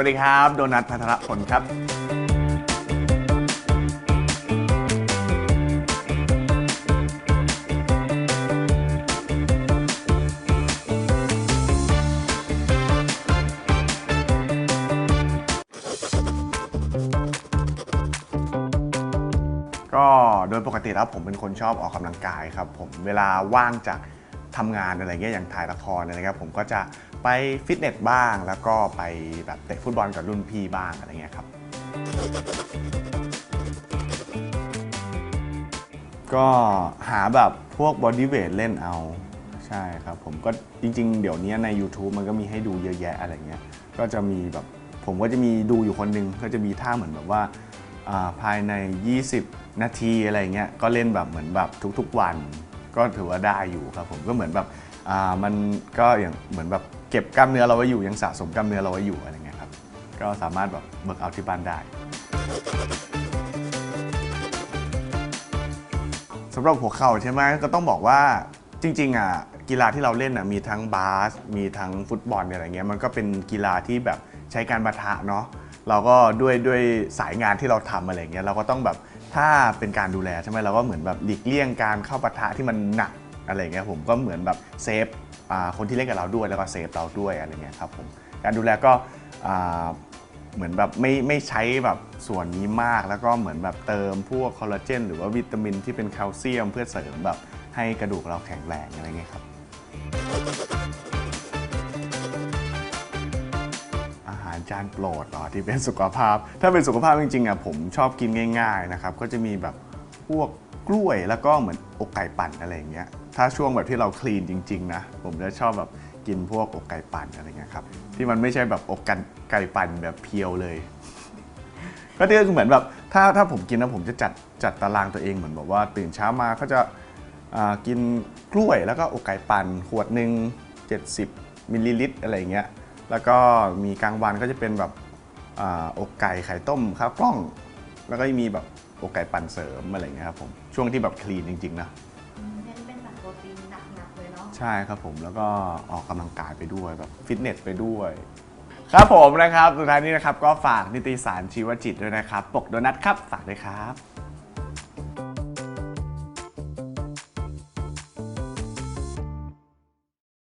วัสดีครับ โดนัทพัทรพลครับ ก็โดยปกติแล้วผมเป็นคนชอบออกกำลังกายครับ ผมเวลาว่างจากทำงานอะไรเงี้ยอย่างถ่ายละครอะไรเงี้ยผมก็จะ ไปฟิตเนสบ้างแล้วก็ไปแบบเตะฟุตบอลกับรุ่นพี่บ้างอะไรเงี้ยครับ ก็หาแบบพวกบอดี้เวทเล่นเอา ใช่ครับ ผมก็จริง ๆ เดี๋ยวนี้ใน YouTube มันก็มีให้ดูเยอะแยะอะไรเงี้ย ก็จะมีแบบผมก็จะมีดูอยู่คนหนึงก็จะมีท่าเหมือนแบบว่าภายใน 20 นาทีอะไรเงี้ยก็เล่นแบบเหมือนแบบทุกๆวัน ก็ถือว่าได้อยู่ครับผมก็เหมือนแบบมันก็อย่างเหมือนแบบ เก็บกล้ามเนื้อเราไว้อยู่ยังสะสมกล้ามเนื้อเราไว้อยู่อะไรเงี้ยครับก็สามารถแบบเบิกเอาที่บ้านได้สำหรับหัวเข่าใช่ไหมก็ต้องบอกว่าจริง ๆ อะกีฬาที่เราเล่นอะมีทั้งบาส มีทั้งฟุตบอลอะไรเงี้ยมันก็เป็นกีฬาที่แบบใช้การปะทะเนาะเราก็ด้วยด้วยสายงานที่เราทำอะไรเงี้ยเราก็ต้องแบบถ้าเป็นการดูแลใช่ไหมเราก็เหมือนแบบหลีกเลี่ยงการเข้าปะทะที่มันหนัก อะไรเงี้ยผมก็เหมือนแบบเซฟคนที่เล่นกับเราด้วยแล้วก็เซฟเราด้วยอะไรเงี้ยครับผมการดูแลก็เหมือนแบบไม่ไม่ใช้แบบส่วนนี้มากแล้วก็เหมือนแบบเติมพวกคอลลาเจนหรือว่าวิตามินที่เป็นแคลเซียม เพื่อเสริมแบบให้กระดูกเราแข็งแรงอะไรเงี้ยครับอาหารจานโปรดเหรอที่เป็นสุขภาพ ถ้าเป็นสุขภาพจริงๆอะผมชอบกินง่าย ๆนะครับ ก็จะมีแบบพวกกล้วยแล้วก็เหมือนอกไก่ปั่นอะไรอย่างเงี้ย ถ้าช่วงแบบที่เราคลีนจริง ๆ นะ ผมจะชอบแบบกินพวกอกไก่ปั่นอะไรเงี้ยครับ ที่มันไม่ใช่แบบอกกันไก่ปั่นแบบเพียวเลย ก็ที่คือเหมือนแบบถ้าถ้าผมกินนะผมจะจัดจัดตารางตัวเองเหมือนแบบว่าตื่นเช้ามาก็จะอ่ากินกล้วยแล้วก็อกไก่ปั่นขวดหนึ่ง70มิลลิลิตรอะไรเงี้ยแล้วก็มีกลางวันก็จะเป็นแบบอาอกไก่ไข่ต้มข้าวกล้อง แล้วก็มีแบบอกไก่ปั่นเสริมอะไรเงี้ยครับผมช่วงที่แบบคลีนจริงๆนะ ใช่ครับผมแล้วก็ออกกำลังกายไปด้วยแบบฟิตเนสไปด้วย ครับผมนะครับสุดท้ายนี้นะครับก็ฝากนิติสารชีวจิตด้วยนะครับ ปกโดนัทครับฝากด้วยครับ